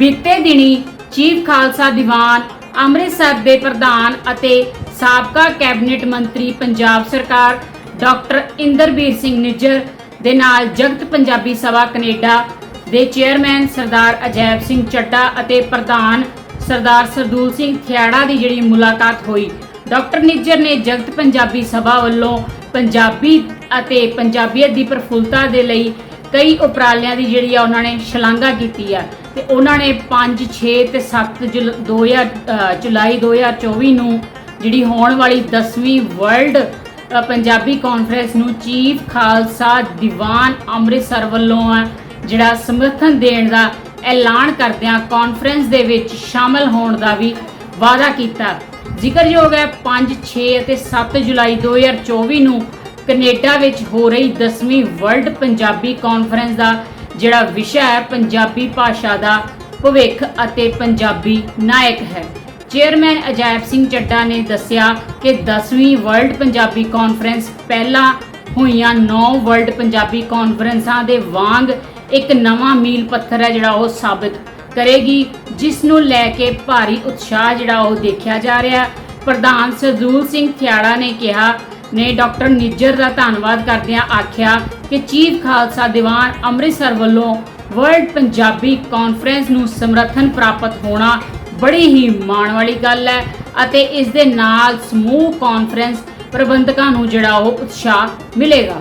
ਬੀਤੇ ਦਿਨੀ ਚੀਫ ਖਾਲਸਾ ਦੀਵਾਨ ਅੰਮ੍ਰਿਤਸਰ ਦੇ ਪ੍ਰਧਾਨ ਅਤੇ ਸਾਬਕਾ ਕੈਬਨਿਟ ਮੰਤਰੀ ਪੰਜਾਬ ਸਰਕਾਰ ਡਾਕਟਰ ਇੰਦਰਬੀਰ ਸਿੰਘ ਨਿੱਜਰ ਦੇ ਨਾਲ ਜਗਤ ਪੰਜਾਬੀ ਸਭਾ ਕੈਨੇਡਾ ਦੇ ਚੇਅਰਮੈਨ ਸਰਦਾਰ ਅਜੈਬ ਸਿੰਘ ਚੱਡਾ ਅਤੇ ਪ੍ਰਧਾਨ ਸਰਦਾਰ ਸਰਦੂਲ ਸਿੰਘ ਥਿਆੜਾ ਦੀ ਜਿਹੜੀ ਮੁਲਾਕਾਤ ਹੋਈ। ਡਾਕਟਰ ਨਿੱਜਰ ਨੇ ਜਗਤ ਪੰਜਾਬੀ ਸਭਾ ਵੱਲੋਂ ਪੰਜਾਬੀ ਅਤੇ ਪੰਜਾਬੀਅਤ ਦੀ ਪ੍ਰਫੁੱਲਤਾ ਦੇ ਲਈ ਕਈ ਉਪਰਾਲਿਆਂ ਦੀ ਜਿਹੜੀ ਆ ਉਹਨਾਂ ਨੇ ਸ਼ਲਾਘਾ ਕੀਤੀ ਆ ਤੇ ਉਹਨਾਂ ਨੇ 5 6 ਤੇ 7 ਜੁਲ- 2000 ਅ, ਜੁਲਾਈ 2024 ਨੂੰ ਜਿਹੜੀ ਹੋਣ ਵਾਲੀ 10ਵੀਂ ਵਰਲਡ ਪੰਜਾਬੀ ਕਾਨਫਰੰਸ ਨੂੰ ਚੀਫ ਖਾਲਸਾ ਦੀਵਾਨ ਅੰਮ੍ਰਿਤਸਰ ਵੱਲੋਂ ਆ ਜਿਹੜਾ ਸਮਰਥਨ ਦੇਣ ਦਾ ਐਲਾਨ ਕਰਦਿਆਂ ਕਾਨਫਰੰਸ ਦੇ ਵਿੱਚ ਸ਼ਾਮਲ ਹੋਣ ਦਾ ਵੀ ਵਾਅਦਾ ਕੀਤਾ। ਜ਼ਿਕਰਯੋਗ ਹੈ 5 6 ਅਤੇ 7 ਜੁਲਾਈ 2024 ਨੂੰ ਕੈਨੇਡਾ ਵਿੱਚ ਹੋ ਰਹੀ 10ਵੀਂ ਵਰਲਡ ਪੰਜਾਬੀ ਕਾਨਫਰੰਸ ਦਾ ਜਿਹੜਾ ਵਿਸ਼ਾ ਹੈ, ਪੰਜਾਬੀ ਭਾਸ਼ਾ ਦਾ ਭਵਿੱਖ ਅਤੇ ਪੰਜਾਬੀ ਨਾਇਕ ਹੈ। ਚੇਅਰਮੈਨ ਅਜਾਇਬ ਸਿੰਘ ਚੱਡਾ ਨੇ ਦੱਸਿਆ ਕਿ 10ਵੀਂ ਵਰਲਡ ਪੰਜਾਬੀ ਕਾਨਫਰੰਸ ਪਹਿਲਾਂ ਹੋਈਆਂ 9 ਵਰਲਡ ਪੰਜਾਬੀ ਕਾਨਫਰੰਸਾਂ ਦੇ ਵਾਂਗ ਇੱਕ ਨਵਾਂ ਮੀਲ ਪੱਥਰ ਹੈ ਜਿਹੜਾ ਉਹ ਸਾਬਤ ਕਰੇਗੀ, ਜਿਸ ਨੂੰ ਲੈ ਕੇ ਭਾਰੀ ਉਤਸ਼ਾਹ ਜਿਹੜਾ ਉਹ ਦੇਖਿਆ ਜਾ ਰਿਹਾ। ਪ੍ਰਧਾਨ ਸਰਦੂਲ ਸਿੰਘ ਥਿਆੜਾ ਨੇ ਕਿਹਾ ਨੇ ਡਾਕਟਰ ਨਿੱਜਰ ਦਾ ਧੰਨਵਾਦ ਕਰਦਿਆਂ ਆਖਿਆ ਕਿ ਚੀਫ ਖਾਲਸਾ ਦੀਵਾਨ ਅੰਮ੍ਰਿਤਸਰ ਵੱਲੋਂ ਵਰਲਡ ਪੰਜਾਬੀ ਕਾਨਫਰੰਸ ਨੂੰ ਸਮਰਥਨ ਪ੍ਰਾਪਤ ਹੋਣਾ ਬੜੀ ਹੀ ਮਾਣ ਵਾਲੀ ਗੱਲ ਹੈ ਅਤੇ ਇਸ ਦੇ ਨਾਲ ਸਮੂਹ ਕਾਨਫਰੰਸ ਪ੍ਰਬੰਧਕਾਂ ਨੂੰ ਜਿਹੜਾ ਉਹ ਉਤਸ਼ਾਹ ਮਿਲੇਗਾ।